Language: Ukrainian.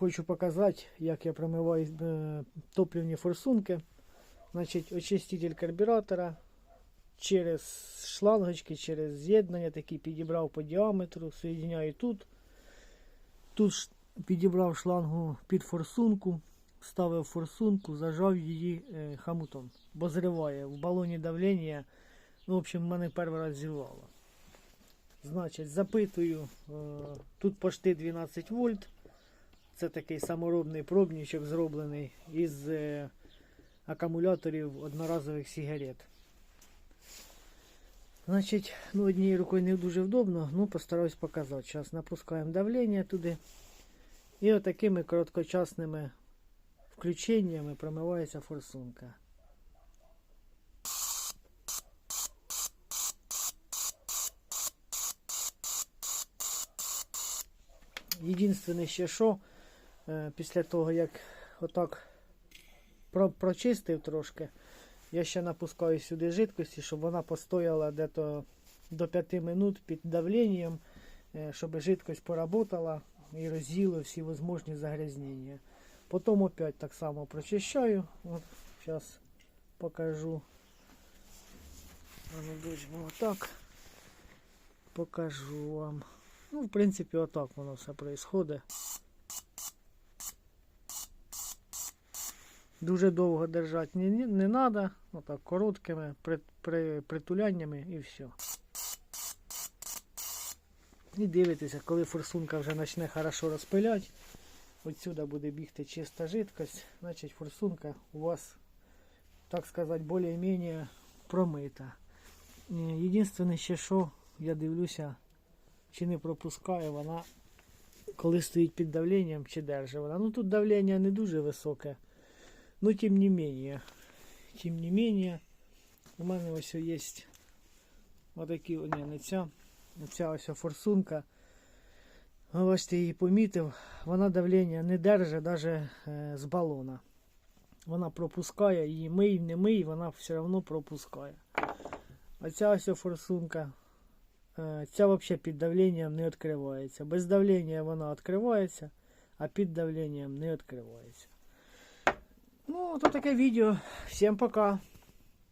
хочу показати, як я промиваю е, топливні форсунки. Значить, очиститель карбюратора через шлангочки, через з'єднання такі підібрав по діаметру, соєдиняю тут. Тут підібрав шлангу під форсунку, вставив форсунку, зажав її е, хамутом, бо зриває. В балоні давлення, ну, в общем, мене перший раз зірвало. Значить, запитую, е, тут пошти 12 вольт. Це такий саморобний пробничок зроблений із е, акумуляторів одноразових сигарет. Значить, ну, однією рукою не дуже вдобно, ну постараюсь показати. Зараз напускаємо давлення туди. І отакими короткочасними включеннями промивається форсунка. Єдине ще що, після того як отак про- прочистив трошки, я ще напускаю сюди жидкості, щоб вона постояла дето до 5 минут під давленням, е, щоб жидкость поработала і роз'їла всі можливі загрязнення. Потім опять так само прочищаю. От, зараз покажу. Отак. Покажу вам. Ну, в принципі, отак воно все происходить. Дуже довго держати не, не, треба. Отак, короткими при, при, притуляннями і все. І дивитеся, коли форсунка вже почне хорошо розпиляти. Отсюда буде бігти чиста жидкость, значить форсунка у вас, так сказати, більш-менш промита. Е, Єдине ще що, я дивлюся, чи не пропускає вона, коли стоїть під давленням, чи держить вона. Ну тут давлення не дуже високе. Ну, тим не менее, тим не менее, у мене ось є отакі, ні, не ця, ця ось форсунка. Бачите, її помітив, вона давлення не держить навіть е, з балона. Вона пропускає, її мий, не мий, вона все одно пропускає. А ця ось форсунка, е, ця взагалі під давленням не відкривається. Без давлення вона відкривається, а під давленням не відкривається. Ну, то таке відео. Всім пока.